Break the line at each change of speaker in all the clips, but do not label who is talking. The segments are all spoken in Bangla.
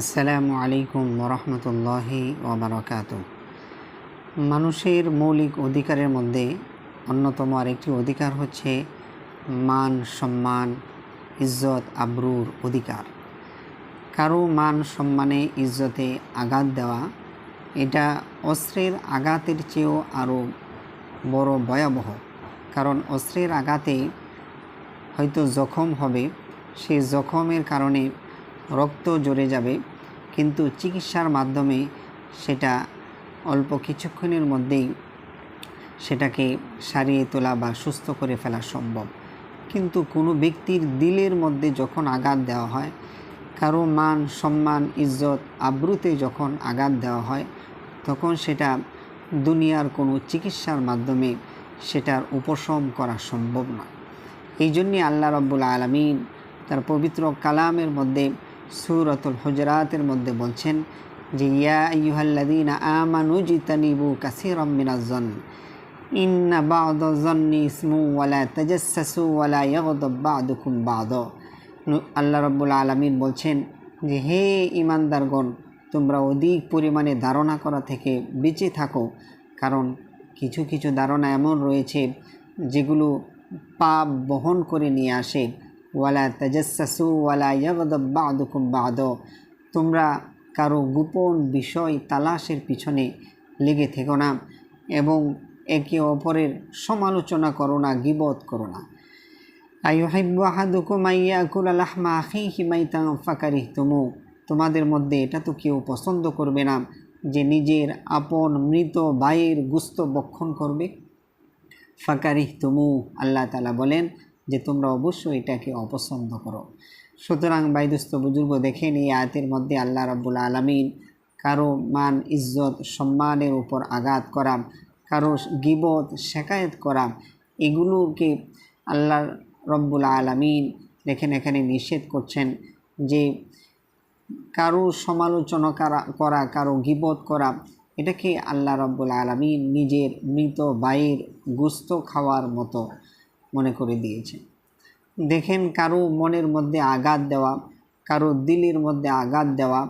আসসালামু আলাইকুম রহমতুল্লাহি ওবরাকাত। মানুষের মৌলিক অধিকারের মধ্যে অন্যতম আরেকটি অধিকার হচ্ছে মান সম্মান, ইজ্জত, আবরুর অধিকার। কারও মান সম্মানে ইজ্জতে আঘাত দেওয়া, এটা অস্ত্রের আঘাতের চেয়েও আরও বড় ভয়াবহ। কারণ অস্ত্রের আঘাতে হয়তো জখম হবে সেই জখমের কারণে রক্ত জড়ে যাবে, কিন্তু চিকিৎসার মাধ্যমে সেটা অল্প কিছুক্ষণের মধ্যেই সেটাকে সারিয়ে তোলা বা সুস্থ করে ফেলা সম্ভব। কিন্তু কোনো ব্যক্তির দিলের মধ্যে যখন আঘাত দেওয়া হয়, কারও মান সম্মান, ইজ্জত, আব্রুতে যখন আঘাত দেওয়া হয়, তখন সেটা দুনিয়ার কোনো চিকিৎসার মাধ্যমে সেটার উপশম করা সম্ভব নয়। এই জন্যে আল্লাহ রব্বুল আলমিন তার পবিত্র কালামের মধ্যে সুরতুল হুজরাতের মধ্যে বলছেন যে, ইয়া ইউহাল্লাদিন আমানু জিতানিবু কাসিরম মিনাজন ইন্না বাদ আল্লাহ রব্বুল আলমিন বলছেন যে, হে ইমানদারগণ তোমরা অধিক পরিমাণে ধারণা করা থেকে বেঁচে থাকো। কারণ কিছু কিছু ধারণা এমন রয়েছে যেগুলো পাপ বহন করে নিয়ে আসে। ওয়ালা তাজাসু ওয়ালা ইয়াবদাবাদুকুম বাদ। তোমরা কারও গোপন বিষয় তালাশের পিছনে লেগে থেকো না এবং একে অপরের সমালোচনা করো না, গিবত করো না। তোমাদের মধ্যে এটা তো কেউ পছন্দ করবে না যে নিজের আপন মৃত ভাইয়ের গুস্ত বক্ষণ করবে। ফাকারিহ তুমু আল্লাহ তালা বলেন যে তোমরা অবশ্যই এটাকে অপছন্দ করো। সুতরাং বাইদুস্ত বুজুর্গ দেখেন এই আয়াতের মধ্যে আল্লাহ রব্বুল আলমিন কারও মান, ইজ্জত, সম্মানের উপর আঘাত করা, কারও গিবত শেখায়ত করা, এগুলোকে আল্লাহ রব্বুল আলমিন দেখেন এখানে নিষেধ করছেন যে কারও সমালোচনা করা করা, কারও গিবত করা, এটাকে আল্লাহ রব্বুল আলমিন নিজের মৃত বায়ের গুস্ত খাওয়ার মতো। মনে করে দিয়েছে। দেখেন কারও মনের মধ্যে আঘাত দেওয়া, কারও দিলের মধ্যে আঘাত দেওয়া,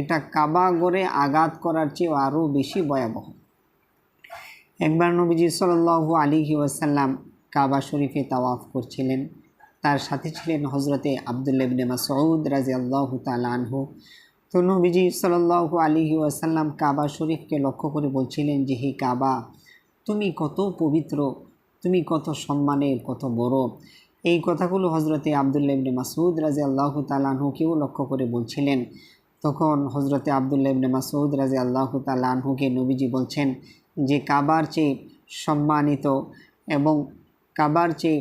এটা কাবা গড়ে আঘাত করার চেয়েও আরও বেশি ভয়াবহ। একবার নবীজি সাল্লু আলী ওয়াসাল্লাম কাবা শরীফে তাওয়াফ করছিলেন। তার সাথে ছিলেন হজরতে আবদুল্লাবিন মাসউদ রাজি আল্লাহ তালহু তো নবীজি সাল্লু আলী ওয়াসাল্লাম কাবা শরীফকে লক্ষ্য করে বলছিলেন যে, হে কাবা, তুমি কত পবিত্র তুমি কত সম্মানের কত বড়। এই কথাগুলো হজরতে আবদুল্লাহ ইবনে মাসুদ রাজি আল্লাহ তালাহুকেও লক্ষ্য করে বলছিলেন। তখন হজরতে আবদুল্লাহ ইবনে মাসুদ রাজি আল্লাহ তালাহুকে নবীজি বলছেন যে, কাবার চেয়ে সম্মানিত এবং কাবার চেয়ে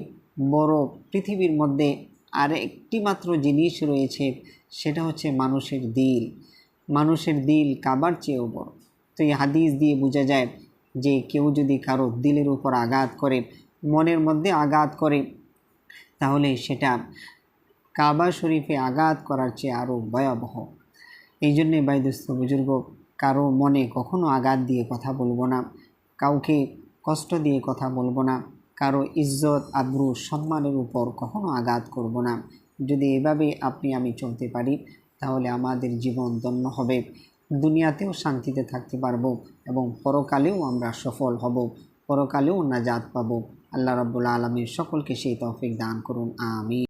বড় পৃথিবীর মধ্যে আর একটি মাত্র জিনিস রয়েছে, সেটা হচ্ছে মানুষের দিল। মানুষের দিল কাবার চেয়েও বড়। তো এই হাদিস দিয়ে বোঝা যায় যে কেউ যদি কারও দিলের উপর আঘাত করে, মনের মধ্যে আঘাত করে, তাহলে সেটা কাবা শরীফে আঘাত করার চেয়ে আরও ভয়াবহ। এই জন্যে বাইদস্ত বুজুর্গ, কারও মনে কখনো আঘাত দিয়ে কথা বলব না, কাউকে কষ্ট দিয়ে কথা বলব না, কারও ইজ্জত, আব্রু, সম্মানের উপর কখনো আঘাত করব না। যদি এভাবে আপনি আমি চলতে পারি, তাহলে আমাদের জীবন ধন্য হবে। দুনিয়াতেও শান্তিতে থাকতে পারব। এবং পরকালেও আমরা সফল হব, পরকালেও নাজাদ পাব। আল্লাহ রব্বুল আলমীর সকলকে সেই তৌফিক দান করুন আমি